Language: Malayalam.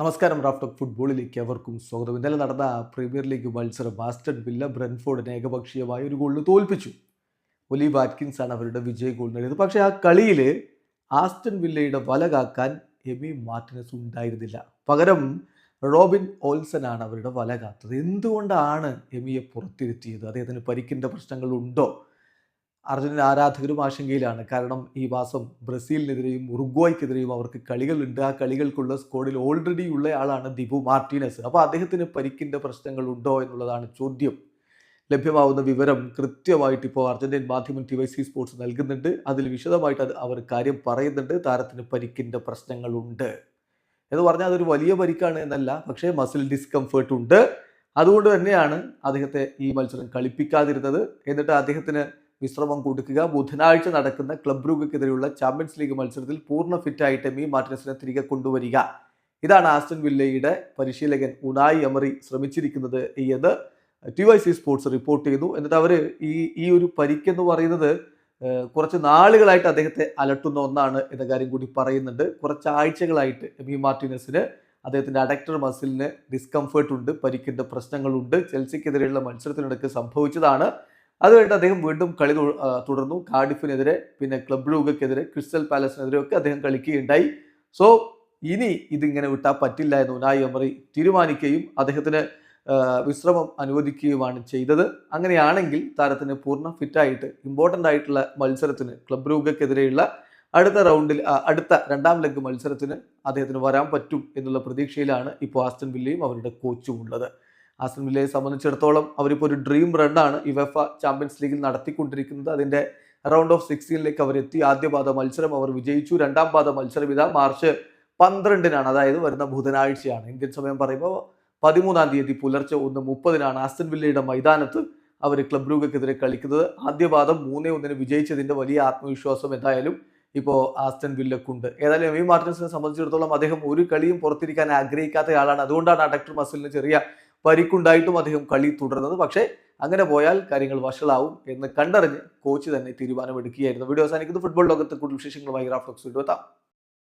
നമസ്കാരം റാഫ്റ്റോക്ക് ഫുട്ബോളിലേക്ക് അവർക്കും സ്വാഗതം. ഇന്നലെ നടന്ന പ്രീമിയർ ലീഗ് മത്സരം ബാസ്റ്റഡ് വില്ല ബ്രെൻഫോർഡിനെ ഏകപക്ഷീയമായ ഒരു ഗോളിന് തോൽപ്പിച്ചു. ഒലി വാറ്റ്കിൻസ് ആണ് അവരുടെ വിജയ ഗോൾ നേടിയത്. പക്ഷേ ആ കളിയിൽ ആസ്റ്റൺ വില്ലയുടെ വല കാക്കാൻ എമി മാർട്ടിനസ് ഉണ്ടായിരുന്നില്ല. പകരം റോബിൻ ഓൾസൺ ആണ് അവരുടെ വല കാത്തത്. എന്തുകൊണ്ടാണ് എമിയെ പുറത്തിരുത്തിയത്? അദ്ദേഹത്തിന് പരിക്കിന്റെ പ്രശ്നങ്ങളുണ്ടോ അർജന്റീന ആരാധകരും ആശങ്കയിലാണ്. കാരണം ഈ മാസം ബ്രസീലിനെതിരെയും ഉറുഗ്വായ്ക്കെതിരെയും അവർക്ക് കളികളുണ്ട്. ആ കളികൾക്കുള്ള സ്കോഡിൽ ഓൾറെഡി ഉള്ള ആളാണ് ദിബു മാർട്ടീനസ്. അപ്പോൾ അദ്ദേഹത്തിന് പരിക്കിന്റെ പ്രശ്നങ്ങൾ ഉണ്ടോ എന്നുള്ളതാണ് ചോദ്യം. ലഭ്യമാവുന്ന വിവരം കൃത്യമായിട്ട് ഇപ്പോൾ അർജന്റീൻ മാധ്യമം ടി വൈ സി സ്പോർട്സ് നൽകുന്നുണ്ട്. അതിൽ വിശദമായിട്ട് അത് അവർ കാര്യം പറയുന്നുണ്ട്. താരത്തിന് പരിക്കിന്റെ പ്രശ്നങ്ങളുണ്ട് എന്ന് പറഞ്ഞാൽ അതൊരു വലിയ പരിക്കാണ് എന്നല്ല. പക്ഷേ മസിൽ ഡിസ്കംഫേർട്ട് ഉണ്ട്. അതുകൊണ്ട് തന്നെയാണ് അദ്ദേഹത്തെ ഈ മത്സരം കളിപ്പിക്കാതിരുന്നത്. എന്നിട്ട് അദ്ദേഹത്തിന് വിശ്രമം കൊടുക്കുക. ബുധനാഴ്ച നടക്കുന്ന ക്ലബ് ബ്രൂഗക്കെതിരെയുള്ള ചാമ്പ്യൻസ് ലീഗ് മത്സരത്തിൽ പൂർണ ഫിറ്റായിട്ട് മീ. മാർട്ടിനസിനെ തിരികെ കൊണ്ടുവരിക. ഇതാണ് ആസ്റ്റൻ വില്ലയുടെ പരിശീലകൻ ഉനായി എമറി ശ്രമിച്ചിരിക്കുന്നത് എന്ന് T Y C sports report ചെയ്തു എന്നിട്ട് അവർ ഈ ഈ ഒരു പരിക്കെന്ന് പറയുന്നത് കുറച്ച് നാളുകളായിട്ട് അദ്ദേഹത്തെ അലട്ടുന്ന ഒന്നാണ് എന്ന കാര്യം കൂടി പറയുന്നുണ്ട്. കുറച്ച് ആഴ്ചകളായിട്ട് എമി മാർട്ടിനസിന് അദ്ദേഹത്തിന്റെ അഡക്ടർ മസിലിന് ഡിസ്കംഫേർട്ട് ഉണ്ട് പരിക്കിന്റെ പ്രശ്നങ്ങളുണ്ട്. ചെൽസിക്കെതിരെയുള്ള മത്സരത്തിനിടയ്ക്ക് സംഭവിച്ചതാണ്. അത് കഴിഞ്ഞിട്ട് അദ്ദേഹം വീണ്ടും കളി തുടർന്നു. കാർഡിഫിനെതിരെ പിന്നെ ക്ലബ് റൂഗക്കെതിരെ ക്രിസ്റ്റൽ പാലസിനെതിരെ ഒക്കെ അദ്ദേഹം കളിക്കുകയുണ്ടായി. സോ ഇനി ഇതിങ്ങനെ വിട്ടാൽ പറ്റില്ല എന്ന് ഉനായി എമറി തീരുമാനിക്കുകയും അദ്ദേഹത്തിന് വിശ്രമം അനുവദിക്കുകയുമാണ് ചെയ്തത്. അങ്ങനെയാണെങ്കിൽ താരത്തിന് പൂർണ ഫിറ്റായിട്ട് ഇമ്പോർട്ടന്റ് ആയിട്ടുള്ള മത്സരത്തിന് ക്ലബ് റൂഗക്കെതിരെയുള്ള അടുത്ത റൗണ്ടിൽ അടുത്ത രണ്ടാം ലെഗ് മത്സരത്തിന് അദ്ദേഹത്തിന് വരാൻ പറ്റും എന്നുള്ള പ്രതീക്ഷയിലാണ് ഇപ്പോൾ ആസ്റ്റൻ വില്ലയും അവരുടെ കോച്ചും ഉള്ളത്. ആസ്റ്റൺ വില്ലയെ സംബന്ധിച്ചിടത്തോളം അവരിപ്പോൾ ഒരു ഡ്രീം റണ്ണാണ് യുവഫ ചാമ്പ്യൻസ് ലീഗിൽ നടത്തിക്കൊണ്ടിരിക്കുന്നത്. അതിന്റെ റൗണ്ട് ഓഫ് സിക്സ്റ്റീനിലേക്ക് അവരെത്തി. ആദ്യ പാദ മത്സരം അവർ വിജയിച്ചു. രണ്ടാം പാദ മത്സരം ഇതാ മാർച്ച് പന്ത്രണ്ടിനാണ്. അതായത് വരുന്ന ബുധനാഴ്ചയാണ്. ഇന്ത്യൻ സമയം പറയുമ്പോൾ പതിമൂന്നാം തീയതി പുലർച്ചെ ഒന്ന് മുപ്പതിനാണ് ആസ്റ്റൺ വില്ലയുടെ മൈതാനത്ത് അവർ ക്ലബ് രൂപക്കെതിരെ കളിക്കുന്നത്. ആദ്യ പാദം മൂന്നേ ഒന്നിന് വിജയിച്ചതിന്റെ വലിയ ആത്മവിശ്വാസം എന്തായാലും ഇപ്പോൾ ആസ്റ്റൺ വില്ലക്കുണ്ട് ഏതായാലും എമി മാർട്ടിൻസിനെ സംബന്ധിച്ചിടത്തോളം അദ്ദേഹം ഒരു കളിയും പുറത്തിരിക്കാൻ ആഗ്രഹിക്കാത്ത ആളാണ്. അതുകൊണ്ടാണ് അഡക്ടർ മസിലിന് ചെറിയ പരിക്കുണ്ടായിട്ടും അദ്ദേഹം കളി തുടർന്നത്. പക്ഷേ അങ്ങനെ പോയാൽ കാര്യങ്ങൾ വഷളാവും എന്ന് കണ്ടറിഞ്ഞ് കോച്ച് തന്നെ തീരുമാനമെടുക്കുകയായിരുന്നു. വീഡിയോ അവസാനിക്കുന്നത് ഫുട്ബോൾ ലോകത്തെ കൂടുതൽ വിശേഷങ്ങളുമായി ഗ്രാഫ്ലോക്സ് വീഡിയോ എത്താം.